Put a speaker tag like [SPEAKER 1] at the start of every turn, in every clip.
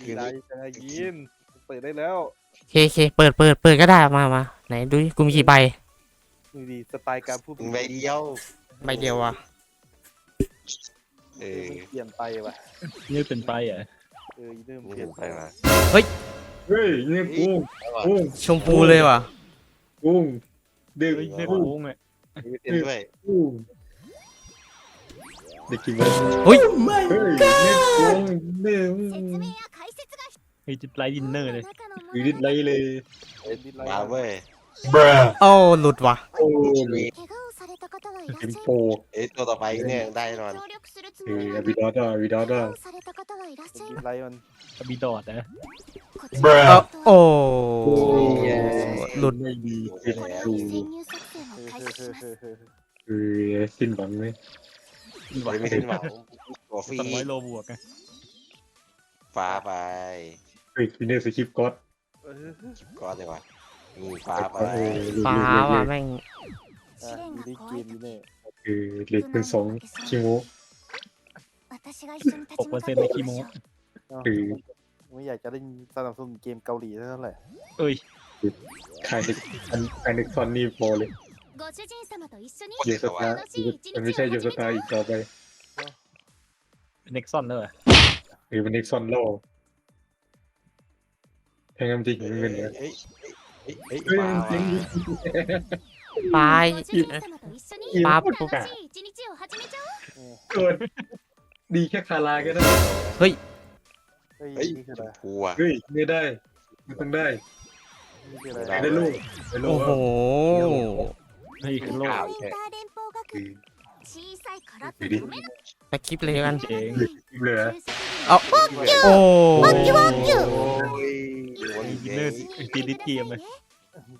[SPEAKER 1] คืน
[SPEAKER 2] ไร
[SPEAKER 1] นี้
[SPEAKER 2] จะยินเปิดได้แล้ว
[SPEAKER 3] โอเคโอเคเปิดเปิดเปิดก็ได้มามาไหนดูดิกูมีกี่ใบ
[SPEAKER 2] นี่ดีสไตล์การพูด
[SPEAKER 1] มึงใบเดียว
[SPEAKER 3] ใบเดียวอะ
[SPEAKER 1] เอ
[SPEAKER 2] เออ
[SPEAKER 1] อ
[SPEAKER 2] มันเปลี่ยนไปว่ะ
[SPEAKER 4] นี่เป็นไปอะ
[SPEAKER 2] เออเริ่ม
[SPEAKER 1] มึง
[SPEAKER 2] เปลี่
[SPEAKER 1] เห็
[SPEAKER 2] ยน
[SPEAKER 1] น
[SPEAKER 2] ไป
[SPEAKER 1] ไปมา
[SPEAKER 5] เฮ้ยนี่กุ้งกุ้ง
[SPEAKER 3] ชมพูเลยว่ะ
[SPEAKER 5] กุ้งดึง
[SPEAKER 4] เฮ้ยเรียก
[SPEAKER 5] กุ้ง
[SPEAKER 4] โค้งอะ
[SPEAKER 1] มีเปลี่ยนด้วย
[SPEAKER 5] กุ้งเด็กกินเลย
[SPEAKER 3] เฮ้ย
[SPEAKER 5] เฮ้ยนี่กุ้งดึง
[SPEAKER 4] เฮ้ยจิตไลท์ดินเนอร์เลย
[SPEAKER 5] อยู่ดิดไรเลย
[SPEAKER 2] เอ็นดิสไล
[SPEAKER 1] มา
[SPEAKER 2] ท์
[SPEAKER 1] เว้ย
[SPEAKER 3] โอ้หลุดว่ะ
[SPEAKER 5] โอ้
[SPEAKER 1] ชี
[SPEAKER 5] ย
[SPEAKER 1] วิต
[SPEAKER 5] เป็นโปก
[SPEAKER 1] เอ้ยตัวต่อไปเนี่ยได้แน่นอน
[SPEAKER 5] เออวิดอดาวิดอดา
[SPEAKER 2] ดิสไลท์มัน
[SPEAKER 4] บีดอดนะ
[SPEAKER 3] เอ้าโอ้หลุด
[SPEAKER 5] ไม่ดี
[SPEAKER 1] เห็นแล้ว
[SPEAKER 2] เออเออเออเออ
[SPEAKER 5] เออสิ้นหวังไหม
[SPEAKER 1] เฮ้ยไม่ถึงหวังตัวฟรี
[SPEAKER 4] สองร้อยโลบวกไง
[SPEAKER 1] ฟ้าไป
[SPEAKER 5] เฮ้ยวินเนอร์สคริปต์ก็อด
[SPEAKER 2] เออ
[SPEAKER 1] ก้อนเลยวะนี่ฟ้าไป
[SPEAKER 5] เออ
[SPEAKER 3] ฟ้าว่ะแม่ง
[SPEAKER 2] อะมีได้เกมนี้เนี่ย
[SPEAKER 5] เออเหล็กเป็นสองชิโม
[SPEAKER 4] หกเปอร์เซ็นต์ในคีโม
[SPEAKER 2] เอ้า
[SPEAKER 5] เออ
[SPEAKER 2] ไม่อยากจะเล่นสนับสนุนเกมเกาหลีเท่าไหร่
[SPEAKER 4] เอ้ย
[SPEAKER 5] ขายเด็กอันขายเด็กซอนนี่พอเลยโยสตาร์มันไม่ใช่โยสตาร์อีกต่อไป
[SPEAKER 4] เน็กซอนเลย
[SPEAKER 5] หรือเป็นเด็กซอนโล แทงน้ำจริงเงินเนี่ย
[SPEAKER 1] เฮ้ยเฮ้ยเฮ้ย
[SPEAKER 5] เฮ้ย
[SPEAKER 1] ฟ้า
[SPEAKER 5] จริง
[SPEAKER 3] ปลาย
[SPEAKER 5] ปั๊
[SPEAKER 3] ปั๊
[SPEAKER 5] บบปุ๊กอะ
[SPEAKER 2] เออ
[SPEAKER 5] เกินดีแค่คาราก็ได้
[SPEAKER 2] เฮ้ย
[SPEAKER 1] เฮ้ย
[SPEAKER 2] นี่คือ
[SPEAKER 1] ช
[SPEAKER 2] อะไร
[SPEAKER 1] มพูอะ
[SPEAKER 5] เฮ้ยไม่ได้ไม่ต้องได้
[SPEAKER 2] นี่คืออะไร
[SPEAKER 1] ได้
[SPEAKER 5] ได้ลูกได้ลู
[SPEAKER 3] โอ้
[SPEAKER 5] ก
[SPEAKER 3] โห
[SPEAKER 4] เฮ้ยคือโลก
[SPEAKER 3] สคริปต์เลยกัน
[SPEAKER 4] เจ๋ง
[SPEAKER 5] เหลือ
[SPEAKER 3] เอาโอ้
[SPEAKER 1] โอ้ย
[SPEAKER 4] ดินเนอร์ตีดิสเกมเลย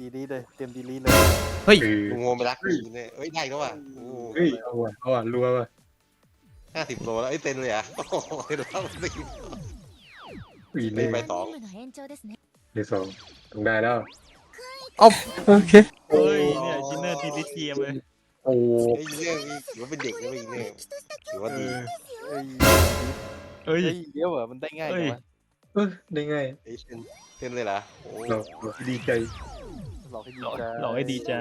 [SPEAKER 2] ดีลีเลยเต็มดีลีเลย
[SPEAKER 3] เฮ้ย
[SPEAKER 5] เออ
[SPEAKER 1] ลุงโงไปรักดีเนี่ยเอ้ยได้ก็ว่ะโอ้
[SPEAKER 5] เฮ้ยเอาอะเอาอะรัวว่ะ
[SPEAKER 1] ห้าสิบโลแล้วไอ้ยเต็นเลยอะโอ้โหเต็นแล้วสิ
[SPEAKER 5] อี
[SPEAKER 1] ไม่
[SPEAKER 5] เล่
[SPEAKER 1] ไปสอง
[SPEAKER 5] เดี๋ยวสองต้องได้แล้ว
[SPEAKER 3] เอาโอเค
[SPEAKER 4] เฮ้ยเนี่ยดินเนอร์ตีดิสเกมเลย
[SPEAKER 5] โอ้
[SPEAKER 1] ไอ้ยเนี่ยถือว่าเป็นเด็กนะเว้ยเนี่ยถือว่า
[SPEAKER 4] เอ
[SPEAKER 1] ดี
[SPEAKER 4] อ
[SPEAKER 2] เอ้ย
[SPEAKER 4] เอ้ย
[SPEAKER 2] เฮ้ยเดี๋ยวเหรอมันได้ง่ายจังวะ
[SPEAKER 5] เออได้ไง
[SPEAKER 1] ไอ้ยเต้นเต้นเลยเหรอโอ้
[SPEAKER 5] เราเราดีใจ
[SPEAKER 2] หลอกให้ดี
[SPEAKER 4] หลอก
[SPEAKER 2] ใจ
[SPEAKER 4] หลอกให้ดีใจ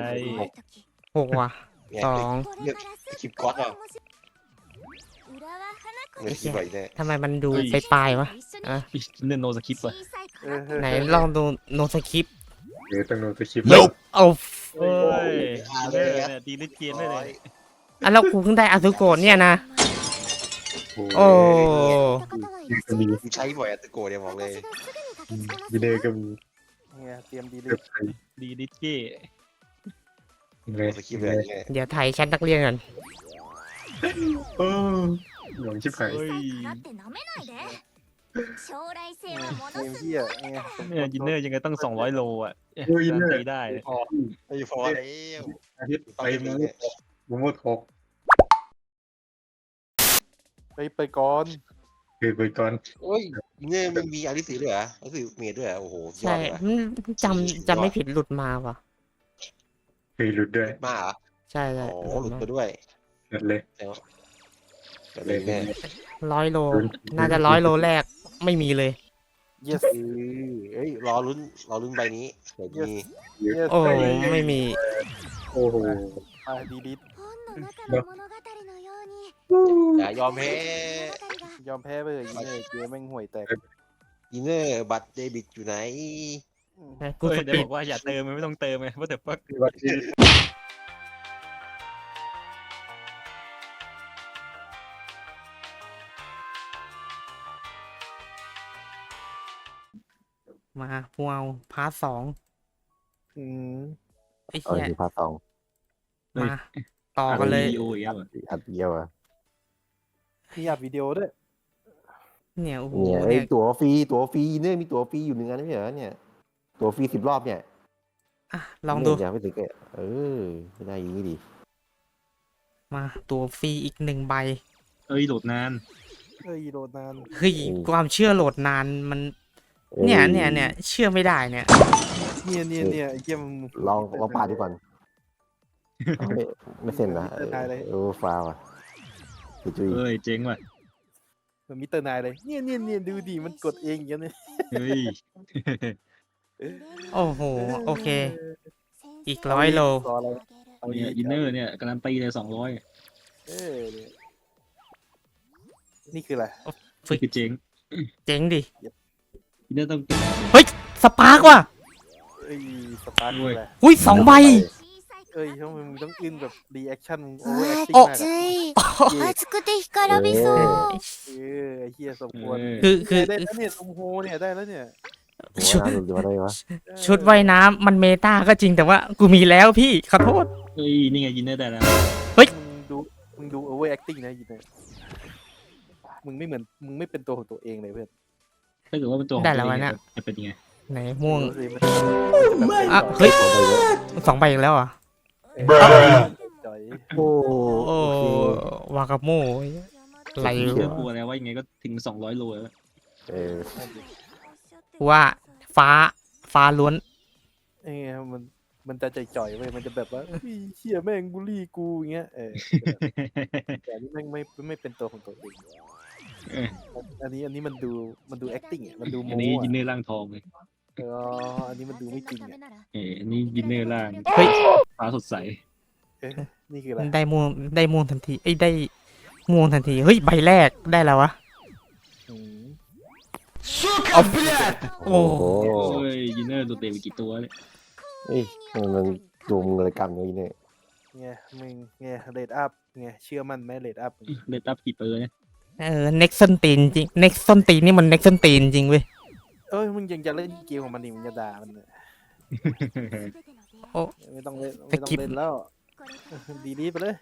[SPEAKER 3] หกว่ะ
[SPEAKER 1] เนี่ย
[SPEAKER 3] สอง
[SPEAKER 1] คลิปก๊อตอะเนี่ยคลิปไหวเนี่ย
[SPEAKER 3] ทำไมมันดูไปปลายวะอะ
[SPEAKER 4] ดินเนอร์โนสคริปต์ว่ะ
[SPEAKER 2] เออเออ
[SPEAKER 3] ไหนลองดูโนสคริปต์
[SPEAKER 5] เดี๋ยวต้องโน้ตคลิป
[SPEAKER 3] เอา
[SPEAKER 4] เฮ้ยดินเนอร์เนี่ยตีดิสเกมได้เลย
[SPEAKER 3] อะแล้วกูเพิ่งได้อาซุโกะเนี่ยนะ
[SPEAKER 5] โอ้
[SPEAKER 3] โอ้
[SPEAKER 5] ก็มี
[SPEAKER 1] กูใช้บ่อยอะตะโกเนี่ยบอกเลย
[SPEAKER 5] วิเดอร์ก็มี
[SPEAKER 2] เนี่ยเตรียมดีลี
[SPEAKER 5] เกือบไทย
[SPEAKER 4] ดีดิสเกม
[SPEAKER 5] เลย
[SPEAKER 1] สคริปต์เลยเนี่ย
[SPEAKER 3] เดี๋ยวไทยชั้นนักเรียนกัน
[SPEAKER 5] โอ้หลงชิบหาย
[SPEAKER 4] เฮ้ย
[SPEAKER 2] เกมที่อะเนี่ย
[SPEAKER 4] เนี่ยดินเนอร์ยังไงต้องสองร้อยโลอะ
[SPEAKER 5] โอ้ย
[SPEAKER 4] การ
[SPEAKER 5] เนี่ย
[SPEAKER 4] ตีได้เลย
[SPEAKER 5] พอ
[SPEAKER 1] ไอ้พอแล้ว
[SPEAKER 5] อาทิตย์ไปมาบุ้มดทอก
[SPEAKER 2] ไปไปก่อน
[SPEAKER 5] คือไปก่อน
[SPEAKER 1] โอ้ยเนี่ยมันมีอาริสีด้วยเหรออาริสีเมียด้วยเหรอโอ้โหยอ
[SPEAKER 3] ใช่
[SPEAKER 1] ดเลยว่ะ
[SPEAKER 3] มันจำจำไม่ผิดหลุดมาว่ะ
[SPEAKER 5] คือหลุดด้วย
[SPEAKER 1] มาเหรอ
[SPEAKER 3] ใช่ใช่
[SPEAKER 1] โอ้โหหลุดมาด้วย
[SPEAKER 5] นั่นเลย
[SPEAKER 1] แต่เลยเนี่ย
[SPEAKER 3] ร้อยโล น่าจะร้อยโลแรกไม่มีเลย
[SPEAKER 2] yes
[SPEAKER 1] เออเอ้ยรอลุ้นรอลุ้นใบนี้เดี๋ยวมี
[SPEAKER 2] yes
[SPEAKER 3] โอ้ไม่มี
[SPEAKER 5] โอ้โห
[SPEAKER 2] มาดีลี
[SPEAKER 1] อย่ายอมแพ้
[SPEAKER 2] ยอมแพ้ไปเลยยิงเลยเกมแม่งห่วยแตก
[SPEAKER 1] อินเนอร์บัตรเดบิตอยู่ไหน
[SPEAKER 3] กู
[SPEAKER 4] เฮ้
[SPEAKER 3] ส
[SPEAKER 4] ยเดี๋ยว
[SPEAKER 3] ปี
[SPEAKER 4] บ
[SPEAKER 3] ด
[SPEAKER 4] อกว่าอย่าเติมไงไม่ต้องเติมไงว่าแต่ฟัก
[SPEAKER 5] ที่ว่าที่
[SPEAKER 3] มาพวงพาร์ทสอง
[SPEAKER 2] อืม
[SPEAKER 3] ไอ้
[SPEAKER 6] เออ
[SPEAKER 3] เหี้ย
[SPEAKER 6] ที่พาร์ทสอง
[SPEAKER 3] มา ต่อกันเลย
[SPEAKER 4] โอ้ยอะ
[SPEAKER 6] อัดเดียวอะ
[SPEAKER 2] มีอัดวิดีโอด้วย
[SPEAKER 3] เนี่ยโอ้โห
[SPEAKER 6] เนี่ยไอ้
[SPEAKER 3] เนี่ย
[SPEAKER 6] ตั๋วฟรีตั๋วฟรีเนี่ยมีตั๋วฟรีอยู่หนึ่งอันไม่ใช่เหรอเนี่ย ตั๋วฟรีสิบรอบเนี่ย
[SPEAKER 3] อะลองดู
[SPEAKER 6] เนี่ยอย่าไปถึงแกเออไม่ได้อยิงนี้ดี
[SPEAKER 3] มาตัวฟรีอีกหนึ่งใบ
[SPEAKER 4] เอ้ยโหลดนาน
[SPEAKER 2] เอ้ยโดนนาน
[SPEAKER 3] เฮ้ยความเชื่อโหลดนานมัน เนี่ยเนี่ยเนี่ยเชื่อไม่ได้เนี่ย
[SPEAKER 2] เนี่ยเนี่ยเนี่ยไอ้เกม
[SPEAKER 6] ลองลองผ่านดูก่อน ไม่ไม่เซ็นนะเออเออฟาวอะ จุย
[SPEAKER 4] เอ้ยเจ๋งว่ะ
[SPEAKER 2] เอมันมิสเตอร์นายเลยเนี่ยเนี่ยเนี่ยดูดิมันกดเองอย่างเงี้ยเนี่ย
[SPEAKER 4] เฮ้ย
[SPEAKER 3] โอ้โห โอเค อีกร้อยโล
[SPEAKER 2] รออะไรเอา
[SPEAKER 4] เนี่ย
[SPEAKER 2] อีก
[SPEAKER 4] อินเนอร์เนี่ยการันตีเลยสองร้อย
[SPEAKER 2] เออเนี่ยนี่คืออะไร
[SPEAKER 3] ฝึก
[SPEAKER 4] คือเจ๊ง
[SPEAKER 3] เจ๋งดิ
[SPEAKER 4] อินเนอร์ต้องเก็บ
[SPEAKER 3] สปาร์กว่ะ
[SPEAKER 2] เอ้ยสตาร์ทคืออะไร
[SPEAKER 3] อุ้ยสองใบ
[SPEAKER 2] เอ้ยทำไมมึงต้องอินแบบรีแอคชั่นมึงโอเวอร์แอคติ้ง
[SPEAKER 3] โอ้
[SPEAKER 2] มาก
[SPEAKER 7] つ
[SPEAKER 2] อะ
[SPEAKER 7] い熱くて干からびそう
[SPEAKER 2] เออไอ้เฮียสมควร
[SPEAKER 4] เออ
[SPEAKER 3] คือคือ
[SPEAKER 2] ได้แล้วเนี่ยตรงโฮเนี่ยได้แล้วเนี่ย
[SPEAKER 3] ชุด
[SPEAKER 6] หัวหน้าหลุดมาได้วะ
[SPEAKER 2] เออ
[SPEAKER 3] ชุดว่ายน้ำมันเมตาก็จริงแต่ว่ากูมีแล้วพี่ ขอโทษ
[SPEAKER 4] เฮ้ยนี่ไงอินเนอร์ได้แล้ว
[SPEAKER 2] มึงดูมึงดูโอเวอร์แอคติ้งนะยินดีมึงไม่เหมือนมึงไม่เป็นตัวของตัวเองเลยเพื่อน
[SPEAKER 4] ถ้าเกิดว่าเป็นตัวของ
[SPEAKER 3] ได้
[SPEAKER 4] ตัว
[SPEAKER 3] แล้ว
[SPEAKER 4] เอ
[SPEAKER 3] วะ
[SPEAKER 4] ง
[SPEAKER 3] เนี่ย
[SPEAKER 4] จะเป็นยังไง
[SPEAKER 3] ไหนม่วง
[SPEAKER 2] ดูสิมันมันจะแบบ
[SPEAKER 3] อ่ะเฮ้ย
[SPEAKER 6] ต่อไปเลย
[SPEAKER 3] สองใบอีกแล้วเหรอ่ะ
[SPEAKER 2] เออจ่อย
[SPEAKER 6] โอ้
[SPEAKER 3] โอ้
[SPEAKER 6] โอเควา
[SPEAKER 3] กาโม่อะไร
[SPEAKER 4] เชื่อ
[SPEAKER 3] วะ
[SPEAKER 4] กลัวแล้วว่ายังไงก็ถึงสองร้อยโลแล้ว
[SPEAKER 6] เออ
[SPEAKER 3] ว่าฟ้าฟ้าล้วน
[SPEAKER 2] เอ้ยมันมันจะจ่อยๆเว้ยมันจะแบบว่าเฮ้ยเชี่ยแม่งบูลลี่กูอย่างเงี้ยเออแต่อันนี้แม่งไม่ไม่เป็นตัวของตัวเอง
[SPEAKER 4] เออ
[SPEAKER 2] อันนี้อันนี้มันดูมันดู acting อะมันดูโม
[SPEAKER 4] อันนี้อิน
[SPEAKER 2] อะ
[SPEAKER 4] เนอร์ร่างทองเลย
[SPEAKER 2] เอออันนี้มันดูไม่จริงอะ
[SPEAKER 4] เอออันนี้อินเนอร์ร่าง
[SPEAKER 3] เฮ้ย
[SPEAKER 4] ฟ้าสดใส
[SPEAKER 2] เอ๊ะนี่คืออะไร
[SPEAKER 3] ได้ม่วงได้ม่วงทันทีไอ้ยได้ม่วงทันทีเฮ้ยใบแรกได้แล้ววะ
[SPEAKER 2] อืม
[SPEAKER 3] โอ้
[SPEAKER 6] โอ้โห
[SPEAKER 4] โอ้ยอินเนอร์ตัวเตะไปกี่ตัวเนี่ย
[SPEAKER 6] เอ้ยมันดูมึงอะไรกันเลยเนี่ย
[SPEAKER 2] ไงมึงไงเรดอัพไงเชื่อมั่นไหมเรดอัพ
[SPEAKER 4] เลตับกี่เปอร์เนี่ย
[SPEAKER 3] เออเน็กซอนตีนจริงเน็กซอนตีนนี่มันเน็กซอนตีนจริงเว้ย
[SPEAKER 2] เอ้ยมึงยังจะเล่นเกมของมันนี่มึงจะด่ามันเนี่ย ไม่ต้องเล่นไม่ต้องเล่นแล้ว ดีดีไปเลย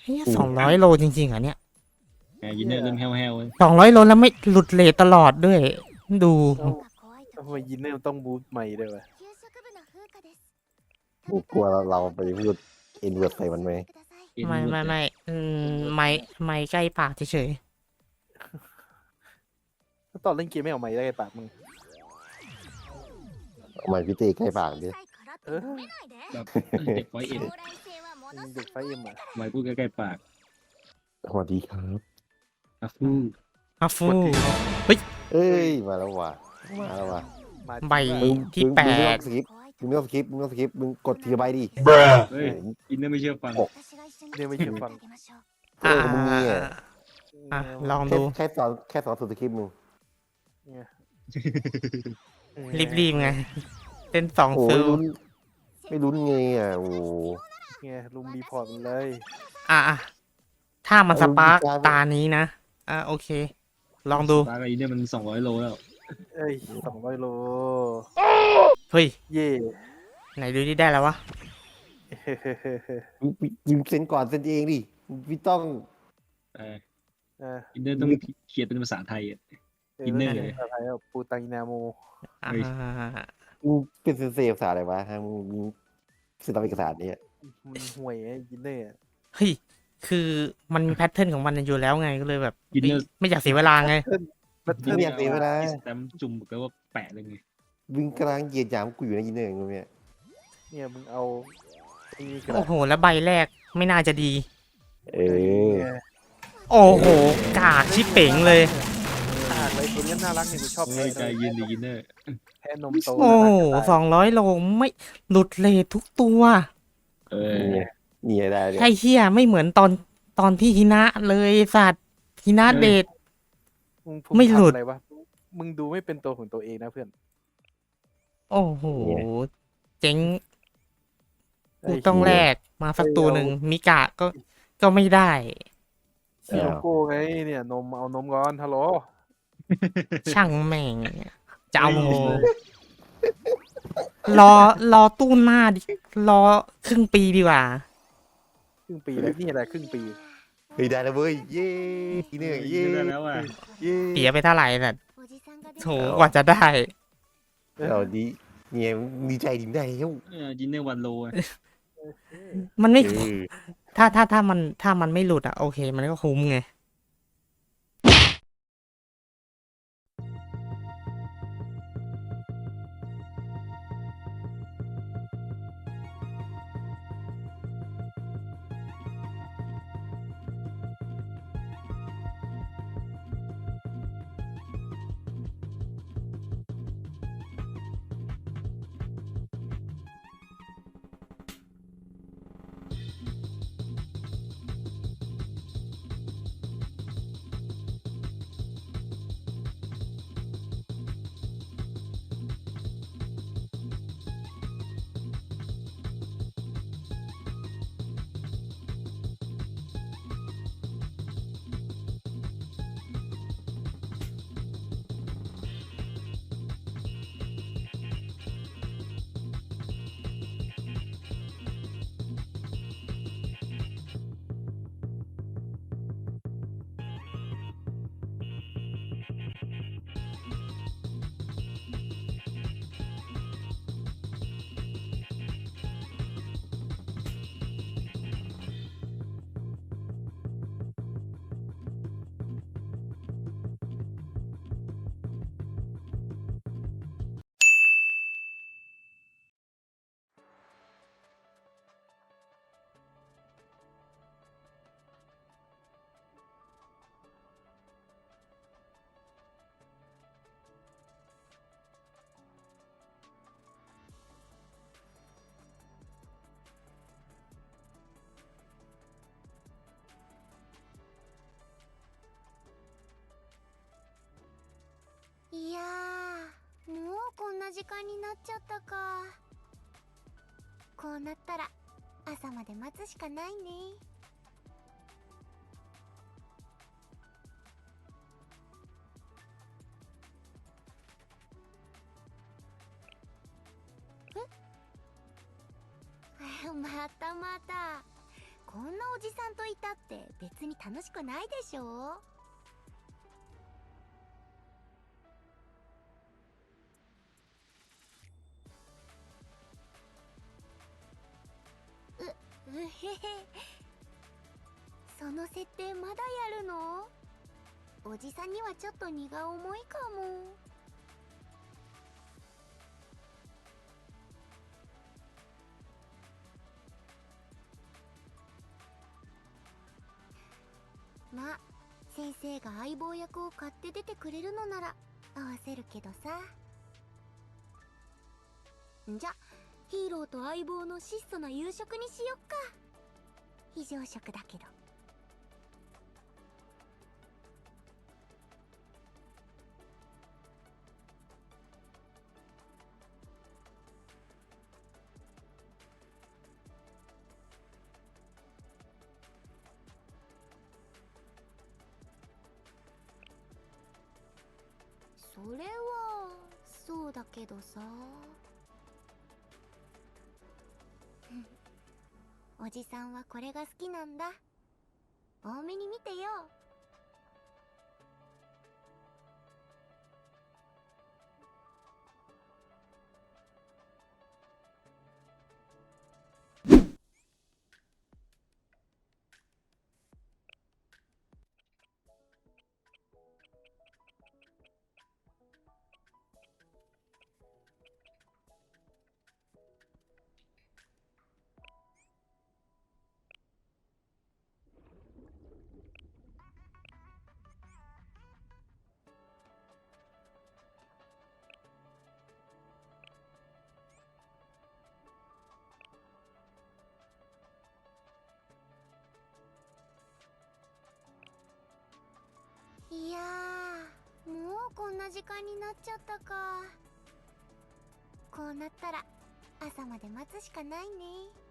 [SPEAKER 3] เฮ้ยสองร้อยโลจริงๆเหรอเนี่ย
[SPEAKER 4] ไงอินเนอร์เริ่มแห้วๆเลย
[SPEAKER 3] สองร้อยโลแล้วไม่หลุดเลทตลอดด้วย ดู
[SPEAKER 2] ทำไมยินเนี่ยมันต้องบูทใหม่ด้วยวะ
[SPEAKER 6] กูกลัวเราไปพูดเอ็นเวิร์ดใส่มันไหม
[SPEAKER 4] เอ็น
[SPEAKER 3] ไม่
[SPEAKER 4] หด
[SPEAKER 3] ไม่
[SPEAKER 4] เลย
[SPEAKER 3] ไม่อืมไม่ไม่ใกล้ปากเฉย
[SPEAKER 2] ตอนเล่นเกมไม่เอาใหม่ได้ไงปากมึง
[SPEAKER 6] เอาใหม่พี่ตีใกล้ปากดิ
[SPEAKER 2] เออ
[SPEAKER 4] แบบเด็กไฟเอ็น
[SPEAKER 2] มึงเด็กไฟเอ็มอะ
[SPEAKER 4] ไม่พูดใกล้ๆปาก
[SPEAKER 6] สวัสดีครับ
[SPEAKER 4] อะฟู
[SPEAKER 3] ๆอาฟู
[SPEAKER 6] เอ้ยมาแล้วว่ะมาแล้วว่ะ
[SPEAKER 2] มา
[SPEAKER 3] ใบ
[SPEAKER 6] มึง
[SPEAKER 3] ที่
[SPEAKER 6] มึง
[SPEAKER 3] แป
[SPEAKER 6] มึงไม่ต้อ
[SPEAKER 3] ด
[SPEAKER 6] งสกิปมึงไม่ต้องสกิปมึงไม่ต้องสกิปมึงกดทีละใบดิ
[SPEAKER 4] เฮ้ยอินเนอร์ไม่เชื่อฟัง
[SPEAKER 2] เนี่ยไม่เชื่อฟัง
[SPEAKER 6] เออมึงเนี่ย
[SPEAKER 3] อะลอง
[SPEAKER 6] แค่
[SPEAKER 3] ดู
[SPEAKER 6] แค่สอนแค่สอนสุดสกิปมึง
[SPEAKER 2] เนี่ย
[SPEAKER 3] รีบๆไงเต้นสอง
[SPEAKER 6] โอ้
[SPEAKER 3] ฟิ
[SPEAKER 6] ย
[SPEAKER 3] ล
[SPEAKER 6] ลุ้นไม่ลุ้นไงอะโอ้
[SPEAKER 2] ไงลุมรีพอร์ตมันเลย
[SPEAKER 3] อะอะถ้ามันสปาร์กตานี้นะ อะโอเค ลองดู
[SPEAKER 4] ปากกับอินเนอร์มันสองร้อยโลแล้ว
[SPEAKER 2] เอ้ยสองร้อยโล
[SPEAKER 3] เฮ้ย
[SPEAKER 2] เย่
[SPEAKER 3] ไหนดูที่ได้แล้ววะ
[SPEAKER 6] มึงมึงเซ็นก่อนเซ็นเองดิพี่ต้อง
[SPEAKER 4] เออ
[SPEAKER 2] เออ
[SPEAKER 4] อินเนอร์ต้องเขียนเป็นภาษาไทยอะ อินเนอร์เลย
[SPEAKER 2] ภาษาไทยอะปูตังอินาโม
[SPEAKER 3] อ่า
[SPEAKER 4] เฮ้ย
[SPEAKER 6] มึงเป็นเซนเซภาษาอะไรวะฮะมึงมึงสื่อตามเอกสารเนี่ย
[SPEAKER 2] มันห่วยไอ้ยินเน่อะ
[SPEAKER 3] เฮ้ยคือมันมีแพทเทิร์นของมันอยู่แล้วไงก็เลยแบบ
[SPEAKER 4] อินเนอร์
[SPEAKER 3] ไม่อยากเสียเวลาไง
[SPEAKER 2] มัน
[SPEAKER 6] มึงไม่อยากเสียเวลา
[SPEAKER 4] สแตมป์จุ่มแปลว่าแปะเลยไง
[SPEAKER 6] มึงกำลังเหยียดหยามกูอยู่นะยินเนอร์มึงเนี่ย
[SPEAKER 2] เนี่ยมึงเอาไอ้นี่กระ
[SPEAKER 3] โอ้
[SPEAKER 2] ดาษ
[SPEAKER 3] โห แล้วใบแรกไม่น่าจะดี
[SPEAKER 6] เออ
[SPEAKER 2] เนี่ย
[SPEAKER 3] โอ้โห กากชิบเป๋งเลย
[SPEAKER 2] อ่านเลย ตัวนี้น่ารักเนี่ยกูชอบ
[SPEAKER 4] เฮ้ยใจ
[SPEAKER 2] แพ้
[SPEAKER 4] เย็นดิอินเนอร์
[SPEAKER 2] แพ้นมโต
[SPEAKER 3] โอ้โห
[SPEAKER 2] น่ารัก
[SPEAKER 3] สองร้อยโลไม่หลุดเลททุกตัว
[SPEAKER 4] เออ
[SPEAKER 6] เนี่ยเนี่ยได้เลย
[SPEAKER 3] ไอ้เฮียไม่เหมือนตอนตอนที่ฮินะเลยสัตว์ฮินะเดท
[SPEAKER 2] มึงภู
[SPEAKER 3] ไม่หลุด
[SPEAKER 2] ทำอะไรวะมึงดูไม่เป็นตัวของตัวเองนะเพื่อน
[SPEAKER 3] โอ้โหเจ๋ง
[SPEAKER 2] ไอ้
[SPEAKER 3] กูต้องแลกมาสักตัวหนึ่งมิกะก็ก็ไม่ได้
[SPEAKER 2] ชิโรโก้ไงเนี่ยนมเอานมก่อนฮัลโหล
[SPEAKER 3] ช่างแม่งจะเอารอรอตู้หน้าดิรอครึ่งปีดีกว่า
[SPEAKER 2] ครึ่งปีแล้วนี่แหละครึ่งปี
[SPEAKER 6] เฮ้ยได้แล้วเว้ยเย้ยินเนอร์เย้
[SPEAKER 4] ได้แล้วอะ
[SPEAKER 6] เย้
[SPEAKER 3] เสียไปเท่าไหร่แต่ะโถกว่าจะได้
[SPEAKER 6] เอาดีเนี่ยดีใจดีได้แล้ว
[SPEAKER 4] เอออินเนอร์วันโลอะ
[SPEAKER 3] มันไม่
[SPEAKER 6] เออ
[SPEAKER 3] ถ้าถ้าถ้ามันถ้ามันไม่หลุดอะโอเค มันก็คุ้มไง
[SPEAKER 7] 時間になっちゃったか。こうなったら朝まで待つしかないね。え？またまた。こんなおじさんといたって別に楽しくないでしょ？その設定まだやるの？おじさんにはちょっと荷が重いかも。まあ先生が相棒役を買って出てくれるのなら合わせるけどさ。んじゃヒーローと相棒の質素な夕食にしよっか。非常食だけど。それはそうだけどさ。おじさんはこれが好きなんだ。多めに見てよ。な時間になっちゃったか。こうなったら朝まで待つしかないね。